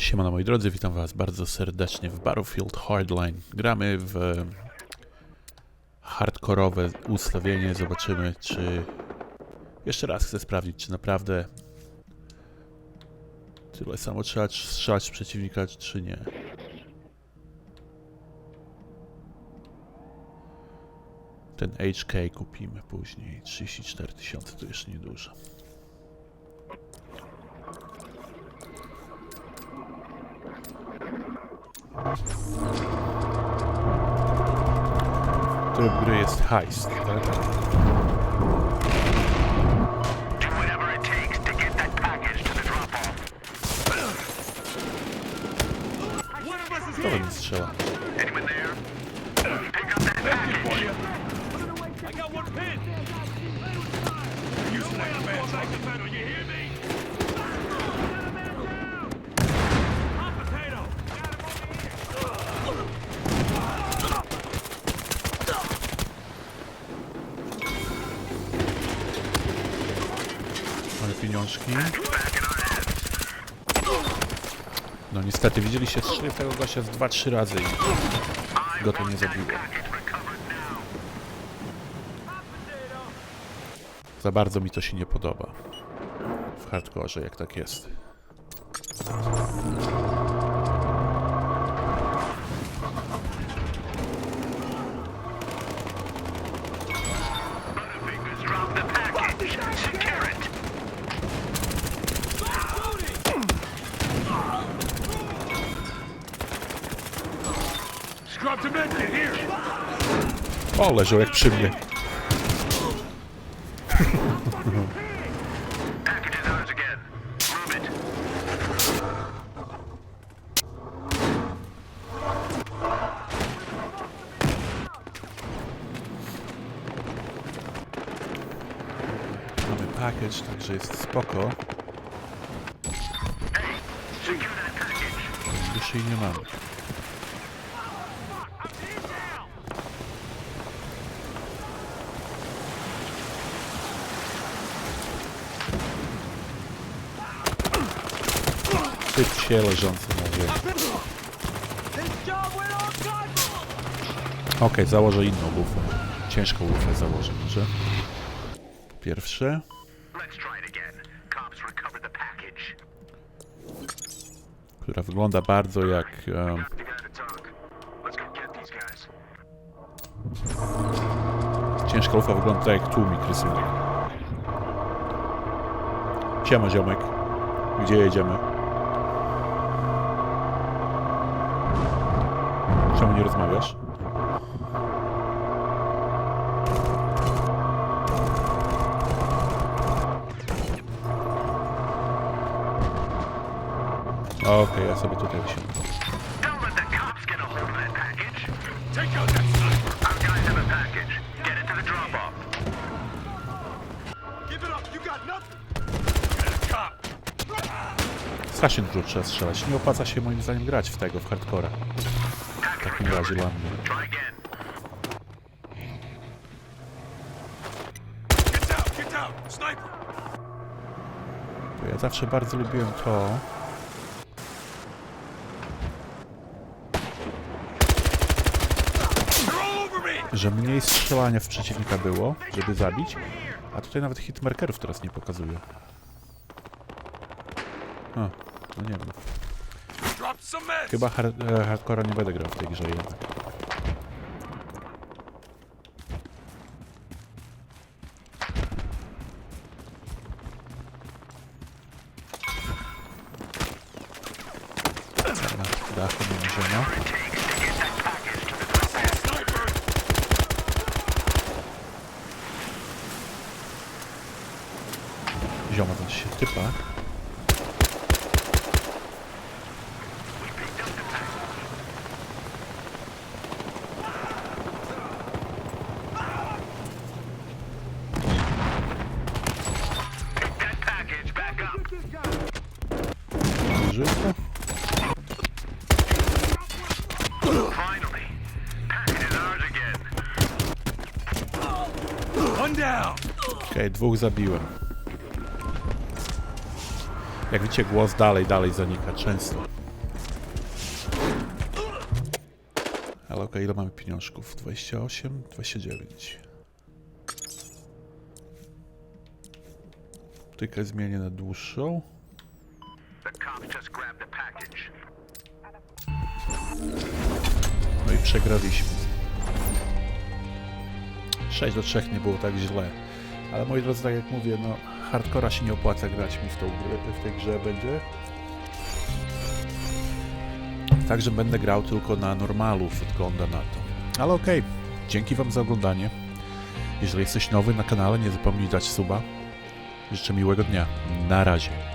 Siemano moi drodzy, witam was bardzo serdecznie w Battlefield Hardline. Gramy w hardkorowe ustawienie, zobaczymy czy... Jeszcze raz chcę sprawdzić, czy naprawdę tyle samo trzeba strzelać przeciwnika, czy nie. Ten HK kupimy później, 34 tysiące to jeszcze niedużo. Tryb gry jest heist, tak? Kto we mnie strzela? Pieniążki. No niestety, widzieliście strzelił tego gościa z 2-3 razy i go to nie zabiło. Za bardzo mi to się nie podoba. W hardkorze, jak tak jest. O, leżał jak przy mnie. Mamy package, także jest spoko. Duszy i nie mamy. Typ się leżący na ziemi. Okej, założę inną lufę. Ciężką lufę założę może. Pierwsze. Która wygląda bardzo jak... Um, ciężka lufa wygląda tak jak tłumik rysunek. Siema ziomek. Gdzie jedziemy? Czemu nie rozmawiasz? Okej, ja sobie tutaj się. Strasznie dużo trzeba strzelać. Nie opłaca się moim zdaniem grać w tego, w hardcora. W takim razie dla mnie. Bo ja zawsze bardzo lubiłem to, że mniej strzelania w przeciwnika było, żeby zabić, a tutaj nawet hitmarkerów teraz nie pokazuje. A, no nie wiem. Chyba hard, e, hardcora nie będę grał w tej grze jednak. Na dachu nie się typa. Żyjka? Dwóch zabiłem. Jak widzicie, głos dalej, dalej zanika często. Ale okej, okay, ile mamy pieniążków? 28, 29. Tylko zmienię na dłuższą. No i przegraliśmy. 6 do 3 nie było tak źle. Ale moi drodzy, tak jak mówię, no hardcora się nie opłaca grać mi w, tą w tej grze będzie. Także będę grał tylko na normalu, wygląda na to. Ale okej, dzięki wam za oglądanie. Jeżeli jesteś nowy na kanale, nie zapomnij dać suba. Życzę miłego dnia. Na razie.